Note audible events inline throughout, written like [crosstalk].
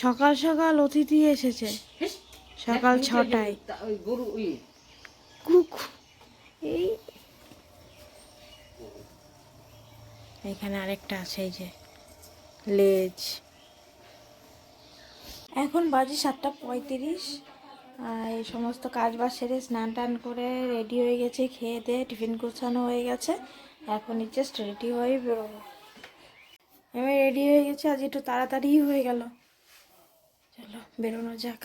সকাল সকাল অতিথি এসেছে। সকাল ছটায়। কুক, এই। এখানে আরেকটা আছে, এই যে, লেজ। এখন বাজে সাতটা পঁয়ত্রিশ এই সমস্ত কাজ বাজ সেরে স্নান টান করে রেডি হয়ে গেছে, খেয়ে দিয়ে টিফিন গোছানো হয়ে গেছে। এখন জাস্ট রেডি হয়ে বেরোবো। আমি রেডি হয়ে গেছে, আজ একটু তাড়াতাড়ি হয়ে গেল। চলো বেরোনো যাক।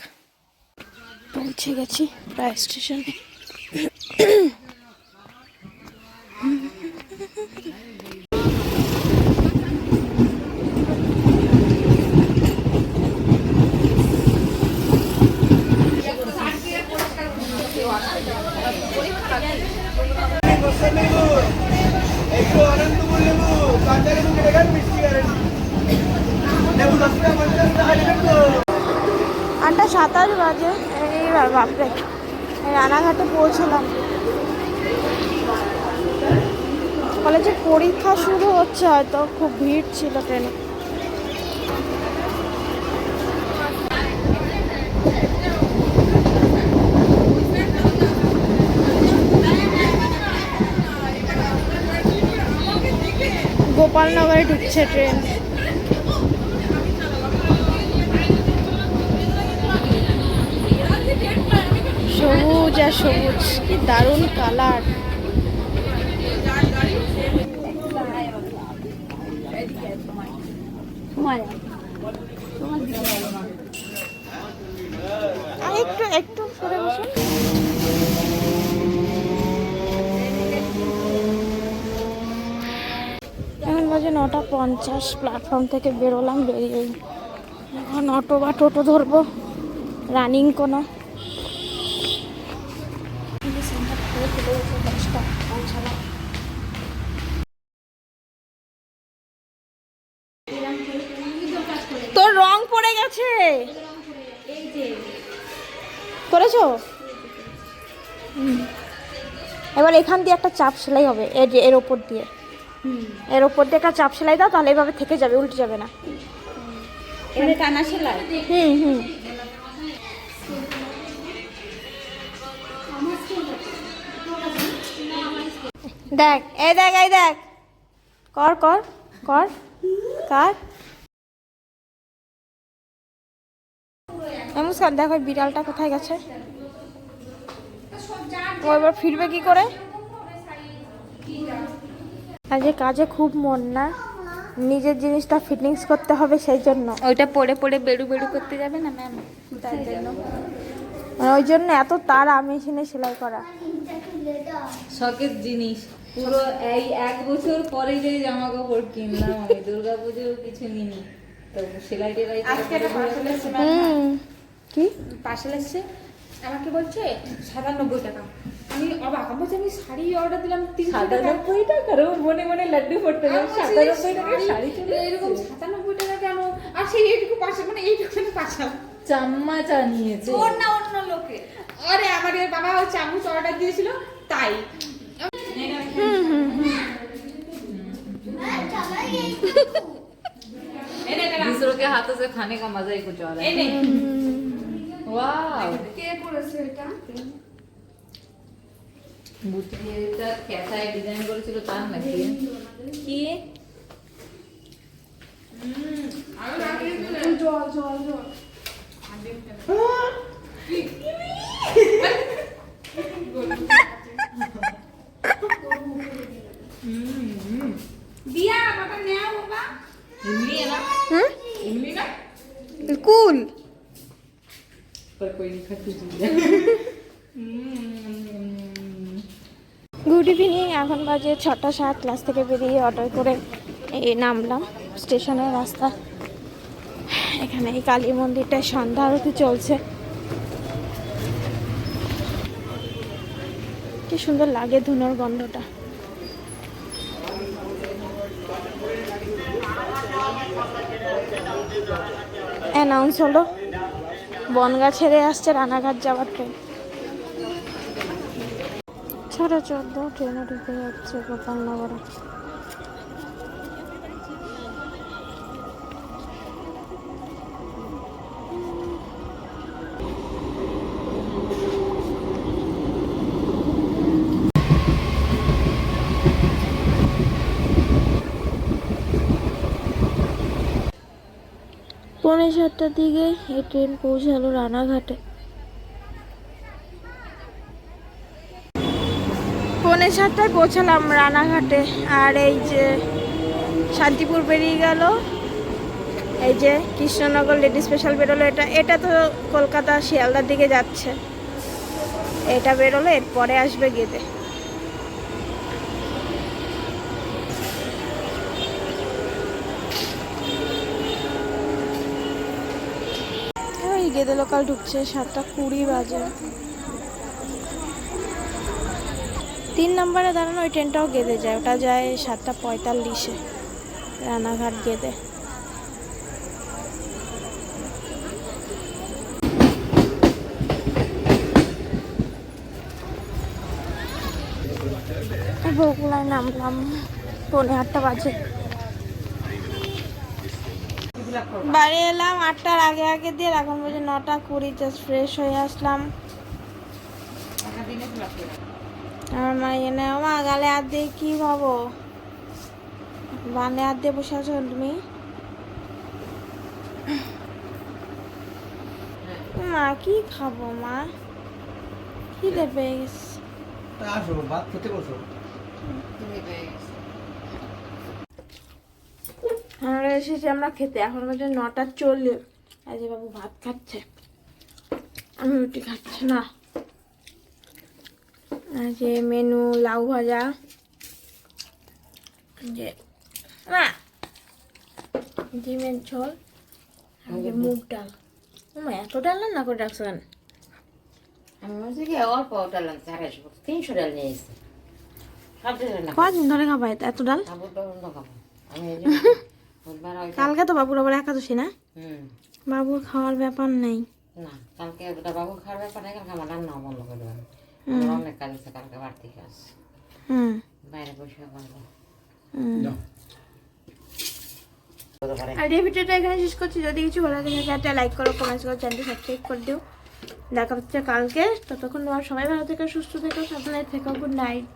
পৌঁছে গেছি প্রায় স্টেশনে। একটু খান মিষ্টি গ্যারেন্টি লেবু দশ টাকা পঞ্চাশ টাকা নেবেন তো আটটা সাতাশ বাজে এইবার বাপরে রানাঘাটে পৌঁছলাম। কলেজে পরীক্ষা শুরু হচ্ছে হয়তো, খুব ভিড় ছিল ট্রেনে। গোপালনগরে ঢুকছে ট্রেন। সবুজ আর সবুজ কি দারুণ কালার একটু একটু সরে বসুন এখন বাজে নটা পঞ্চাশ প্ল্যাটফর্ম থেকে বেরোলাম বেরিয়ে এখন অটো বা টোটো ধরবো। রানিং কোনো তোর রং গেছে করেছ। এবার এখান দিয়ে একটা চাপ সেলাই হবে এর যে এর ওপর দিয়ে। এর ওপর দিয়ে একটা চাপ সেলাই দাও তাহলে এভাবে থেকে যাবে উল্টে যাবে না। টানা সেলাই। হুম হুম। দেখ এই দেখ এই দেখ। কর কর কর। কার। নমস্কার দেখো বিড়ালটা কোথায় গেছে? ও এবার ফিরবে কি করে? আজকে কাজে খুব মন না। নিজের জিনিসটা ফিটিংস করতে হবে সেই জন্য। ওইটা পড়ে পড়ে বেড়ু বেড়ু করতে যাবে না ম্যাম তার জন্য। মানে ওই জন্য এত তারা মেশিনে সেলাই করা। শখের জিনিস। পুরো এই এক বছর পরে যে জামা কাপড় কিনলাম আমি দুর্গা পুজো কিছু নিনি তো সেলাই টেলাই আজকে একটা পার্সেল এসেছে ম্যাম হুম কি পার্সেল এসেছে আমাকে বলছে সাতানব্বই টাকা আমি অবাক আমি বলছি আমি শাড়ি অর্ডার দিলাম তিনশো টাকা সাতানব্বই টাকা রো মনে মনে লাড্ডু পড়তে আমি বলছি, সাতানব্বই টাকা শাড়ি- শাড়ি চলে এরকম এসেছে। সাতানব্বই টাকা কেন আর সেই এইটুকু পার্সেল মানে এইটুকু পার্সেল চাম্মাচা নিয়েছে না অন্য লোকে আরে আমার এর বাবা ওই চামচ অর্ডার দিয়েছিল তাই এনে এনে दूसरों के हाथों से खाने का मजा ही कुछ और है এনে কে করেছে এটা বুটিটা ক্যাথায় ডিজাইন করেছিল তার নাকি কি জল জল জল कोई नहीं खट्टी चीज है গুড ইভিনিং এখন বাজে ছটা সাত ক্লাস থেকে বেরিয়ে অটো করে এই নামলাম স্টেশনের রাস্তা এখানে এই কালী মন্দিরটায় সন্ধ্যা আরতি চলছে কি সুন্দর লাগে ধুনোর গন্ধটা অ্যানাউন্স হলো বনগা ছেড়ে আসছে রানাঘাট যাওয়ার ট্রেন সাড়ে চোদ্দ ট্রেনে ঢুকে যাচ্ছে গোপালনগরে। পৌনে সাতটার দিকে এই ট্রেন পৌঁছালো রানাঘাটে। পৌনে সাতটায় পৌঁছালাম রানাঘাটে, আর এই যে শান্তিপুর বেরিয়ে গেল। এই যে কৃষ্ণনগর লেডি স্পেশাল বেরোলো, এটা এটা তো কলকাতা শিয়ালদার দিকে যাচ্ছে। এটা বেরোলো এরপরে আসবে গেদে ওই গেদে লোকাল ঢুকছে সাতটা কুড়ি বাজে। তিন নম্বরে দাঁড়ানো, ওই ট্রেনটাও গেদে যায়। ওটা যায় সাতটা পঁয়তাল্লিশে, রানাঘাট গেদে। বগুলায় নামলাম পৌনে আটটা বাজে। বাড়ি এলাম আটটার আগে আগে দিয়ে এখন বলছে নটা কুড়ি জাস্ট ফ্রেশ হয়ে আসলাম। আমার মা এনে মা গালে হাত দিয়ে কি ভাবো? বানে হাত দিয়ে বসে আছো তুমি? মা কি খাব মা? কি দেবে আসো ভাত খেতে বসো। আমরা এসেছি আমরা খেতে। এখন বাজে নটা চল্লিশ। আজ বাবু ভাত খাচ্ছে। আমি রুটি খাচ্ছি না। আজ মেনু লাউ ভাজা। যে ডিমের ঝোল যে মুগ ডাল। ওমা এত ডাল না করে ডাকছো কেন? আমি বলছি কি অল্প ডাল আনছে আড়াইশো তিনশো ডাল নিয়ে এসেছি। কদিন ধরে খাবা এত- ডাল? আমি [laughs] কালকে তো বাবুর আবার একাদশী না? হুম। বাবুর খাওয়ার ব্যাপার নেই। না কালকে বাবু খাওয়ার ব্যাপার নেই কালকে আমার রান্না বন্ধ করে দেবেন। আমার অনেক কাজ আছে কালকে বাড়তি কাজ হুম। বাইরে বসে করব। আর এই ভিডিওটা এখানে শেষ করছি। যদি কিছু ভালো লাগে থাকে একটা লাইক করো কমেন্ট করো চ্যানেলটি সাবস্ক্রাইব করে দিও। দেখা হচ্ছে কালকে। ততক্ষণ তোমার সবাই ভালো থেকো সুস্থ থেকো সাবধানে থেকো। Good night